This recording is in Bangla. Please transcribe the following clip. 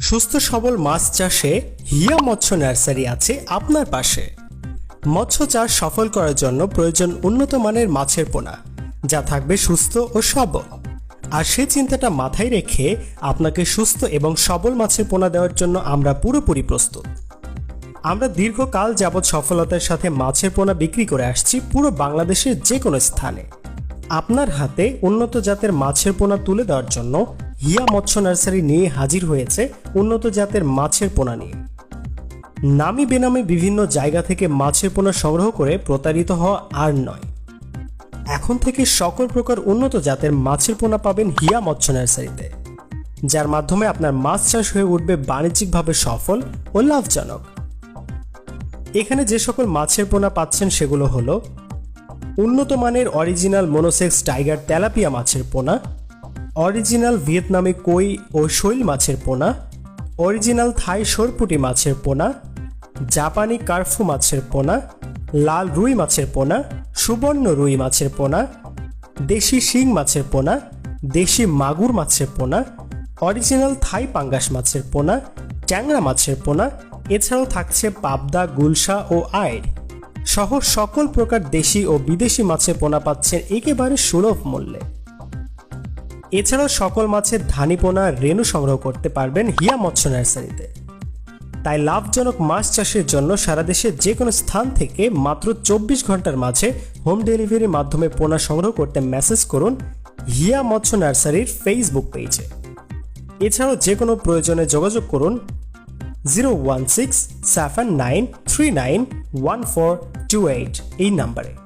সুস্থ সবল মাছ চাষে হিয়া মৎস্য নার্সারি আছে আপনার পাশে। মৎস্য চাষ সফল করার জন্য প্রয়োজন উন্নত মানের মাছের পোনা, যা থাকবে সুস্থ ও সবল। আর সে চিন্তাটা মাথায় রেখে আপনাকে সুস্থ এবং সবল মাছের পোনা দেওয়ার জন্য আমরা পুরোপুরি প্রস্তুত। আমরা দীর্ঘকাল যাবৎ সফলতার সাথে মাছের পোনা বিক্রি করে আসছি পুরো বাংলাদেশের যে কোনো স্থানে। আপনার হাতে উন্নত জাতের মাছের পোনা তুলে দেওয়ার জন্য হিয়া মৎস্য নার্সারি নিয়ে হাজির হয়েছে উন্নত জাতের মাছের পোনা নিয়ে। নামি বেনামি বিভিন্ন জায়গা থেকে মাছের পোনা সংগ্রহ করে প্রতারিত হওয়া আর নয়। এখন থেকে সকল প্রকার উন্নত জাতের মাছের পোনা পাবেন হিয়া মৎস্য নার্সারিতে, যার মাধ্যমে আপনার মাছ চাষ হয়ে উঠবে বাণিজ্যিকভাবে সফল ও লাভজনক। এখানে যে সকল মাছের পোনা পাচ্ছেন সেগুলো হলো উন্নত মানের অরিজিনাল মোনোসেক্স টাইগার তেলাপিয়া মাছের পোনা অরিজিনাল ভিয়েতনামি কই ও শৈল মাছের পোনা, অরিজিনাল থাই সরপুটি মাছের পোনা, জাপানি কার্ফু মাছের পোনা, লাল রুই মাছের পোনা, সুবর্ণ রুই মাছের পোনা, দেশি শিং মাছের পোনা, দেশি মাগুর মাছের পোনা, অরিজিনাল থাই পাঙ্গাস মাছের পোনা, ট্যাংরা মাছের পোনা, এছাড়াও থাকছে পাবদা, গুলশা ও আয়ের সহ সকল প্রকার দেশি ও বিদেশি মাছের পোনা পাচ্ছেন একেবারে সুলভ মূল্যে। এছাড়াও সকল মাছের ধানি পোনা রেণু সংগ্রহ করতে পারবেন হিয়া মৎস্য নার্সারিতে। তাই লাভজনক মাছ চাষের জন্য সারা দেশের যে কোনো স্থান থেকে মাত্র চব্বিশ ঘণ্টার মাঝে হোম ডেলিভারির মাধ্যমে পোনা সংগ্রহ করতে মেসেজ করুন হিয়া মৎস্য নার্সারির ফেসবুক পেজে। এছাড়াও যে কোনো প্রয়োজনে যোগাযোগ করুন zero one six seven nine three nine one four two eight এই নাম্বারে।